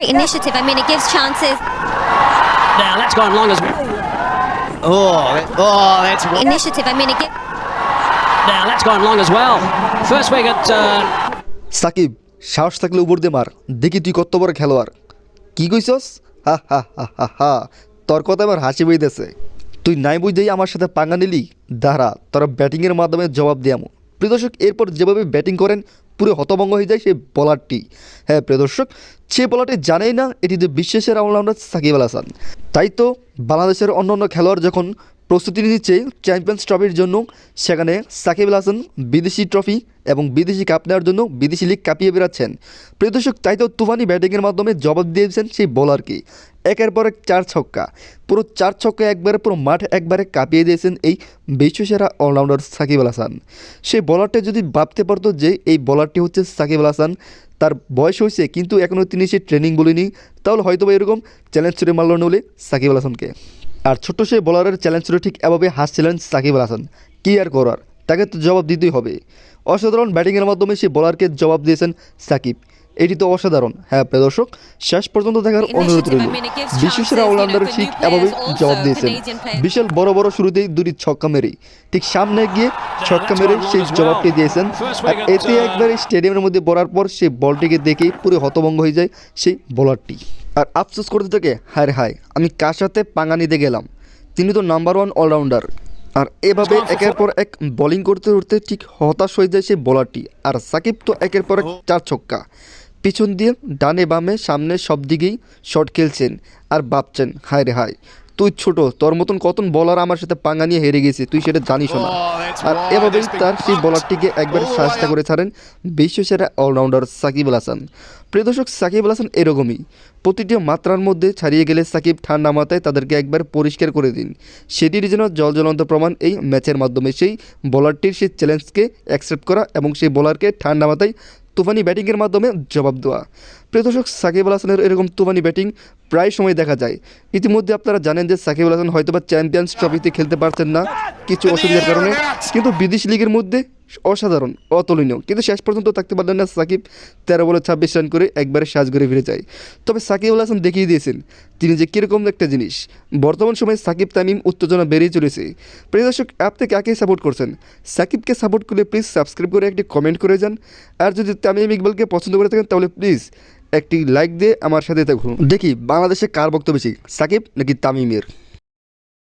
initiative. I mean, it gives chances. Now that's gone long as Oh, oh, that's Initiative. I mean, it gives. now that's gone long as well. First wicket. Uh, Shakib সাহস থাকলে উপর দিয়ে মার দেখি তুই কত বড় খেলোয়াড় কি কইছস হা হা হা হা হা তোর কথা আমার হাসি বইতেছে তুই নাই বুঝতেই আমার সাথে পাঙ্গা নিলি দাঁড়া তোরা ব্যাটিংয়ের মাধ্যমে জবাব দিয়ামো প্রিয় দর্শক এরপর যেভাবে ব্যাটিং করেন পুরো হতভঙ্গ হয়ে যায় সেই বলারটি হ্যাঁ প্রিয় দর্শক সে বলারটি জানেই না, এটি যে বিশ্বের অলরাউন্ডার সাকিব আল হাসান। তাই তো বাংলাদেশের অন্য অন্য খেলোয়াড় যখন প্রস্তুতি নিচ্ছে চ্যাম্পিয়ন্স ট্রফির জন্য। সেখানে সাকিব আল হাসান বিদেশি ট্রফি এবং বিদেশি কাপ নেওয়ার জন্য বিদেশি লিগ কাঁপিয়ে বেড়াচ্ছেন। প্রিয় দর্শক, তাই তো তুফানি ব্যাটিংয়ের মাধ্যমে জবাব দিয়েছেন সেই বোলারকে। একের পর এক চার ছক্কা। পুরো চার ছক্কা একবারে, পুরো মাঠ একবারে কাঁপিয়ে দিয়েছেন এই বিশ্বসেরা অলরাউন্ডার সাকিব আল হাসান। সেই বলারটা যদি ভাবতে পারতো যে এই বলারটি হচ্ছে সাকিব আল হাসান, তার বয়স হয়েছে, কিন্তু এখনও তিনি সে ট্রেনিং বলেনি, তাহলে হয়তো বা এরকম চ্যালেঞ্জ ছুড়ে মারল নলে সাকিব আল হাসানকে। আর ছোট্ট সেই বলারের চ্যালেঞ্জ ছুড়ে ঠিক এভাবে হাসছিলেন সাকিব আল হাসান। কী আর করার? তাকে তো জবাব দিতেই হবে। অসাধারণ ব্যাটিংয়ের মাধ্যমে সেই বলারকে জবাব দিয়েছেন সাকিব। এটি তো অসাধারণ। হ্যাঁ প্রিয় দর্শক শেষ পর্যন্ত দেখার অনুরোধ রইল। বিশ্বসেরা অলরাউন্ডার ঠিক এভাবেই জবাব দিয়েছেন। বিশাল বড় বড় শুরুতেই দুটি ছক্কা মেরে ঠিক সামনে গিয়ে ছক্কা মেরে সেই জবাবটি দিয়েছেন। আর এতে একবার স্টেডিয়ামের মধ্যে পড়ার পর সেই বলটিকে দেখেই পুরো হতভঙ্গ হয়ে যায় সেই বোলারটি আর আফসোস করতে থাকে হায় হায় আমি কার সাথে পাঙ্গা নিতে গেলাম? তিনি তো নাম্বার ওয়ান অলরাউন্ডার আর এভাবে একের পর এক বোলিং করতে করতে ঠিক হতাশ হয়ে যায় সেই বলারটি আর সাকিব তো একের পর এক চার ছক্কা। পিছন দিয়ে ডানে বামে সামনে সব দিকেই শট খেলছেন। আর ভাবছেন হায় রে হায় তুই ছোট, তোর মতন কতন বলার আমার সাথে পাঙ্গা নিয়ে হেরে গেছে, তুই সেটা জানিস না। আর এভাবেই তার সেই বলারটিকে একবার সাহায্য করে ছাড়েন বিশ্বসেরা অলরাউন্ডার সাকিব আল হাসান। প্রিয় দর্শক, সাকিব আল হাসান এরকমই। প্রতিটি মাত্রার মধ্যে ছাড়িয়ে গেলে সাকিব ঠান্ডা মাথায় তাদেরকে একবার পরিষ্কার করে দিন। সেটির জন্য জল জ্বলন্ত প্রমাণ এই ম্যাচের মাধ্যমে। সেই বোলারটির সেই চ্যালেঞ্জকে অ্যাকসেপ্ট করা এবং সেই বোলারকে ঠান্ডা মাথায় তুফানি ব্যাটিংয়ের মাধ্যমে জবাব দেওয়া। প্রিয় দর্শক সাকিব আল হাসানের এরকম তুফানি ব্যাটিং প্রায় সময় দেখা যায়। ইতিমধ্যে আপনারা জানেন যে সাকিব আল হাসান হয়তোবা চ্যাম্পিয়ন্স ট্রফিতে খেলতে পারছেন না। কিছু অসুবিধার কারণে। কিন্তু বিদেশি লিগের মধ্যে অসাধারণ, অতুলনীয়। কিন্তু শেষ পর্যন্ত থাকতে পারলেন না সাকিব। তেরো বলে ছাব্বিশ রান করে একবারে সাজ করে ফিরে যায়। তবে সাকিব আল হাসান দেখিয়ে দিয়েছেন, তিনি যে কীরকম একটা জিনিস। বর্তমান সময়ে সাকিব তামিম উত্তেজনা বেড়েই চলেছে। প্রিয় দর্শক আপনি কাকে সাপোর্ট করছেন? সাকিবকে সাপোর্ট করলে প্লিজ সাবস্ক্রাইব করে একটি কমেন্ট করে যান। আর যদি তামিম ইকবালকে পছন্দ করে থাকেন, তাহলে প্লিজ একটি লাইক দিয়ে আমার সাথে থাকুন। দেখি বাংলাদেশে কার বক্তব্য বেশি, সাকিব নাকি তামিমের?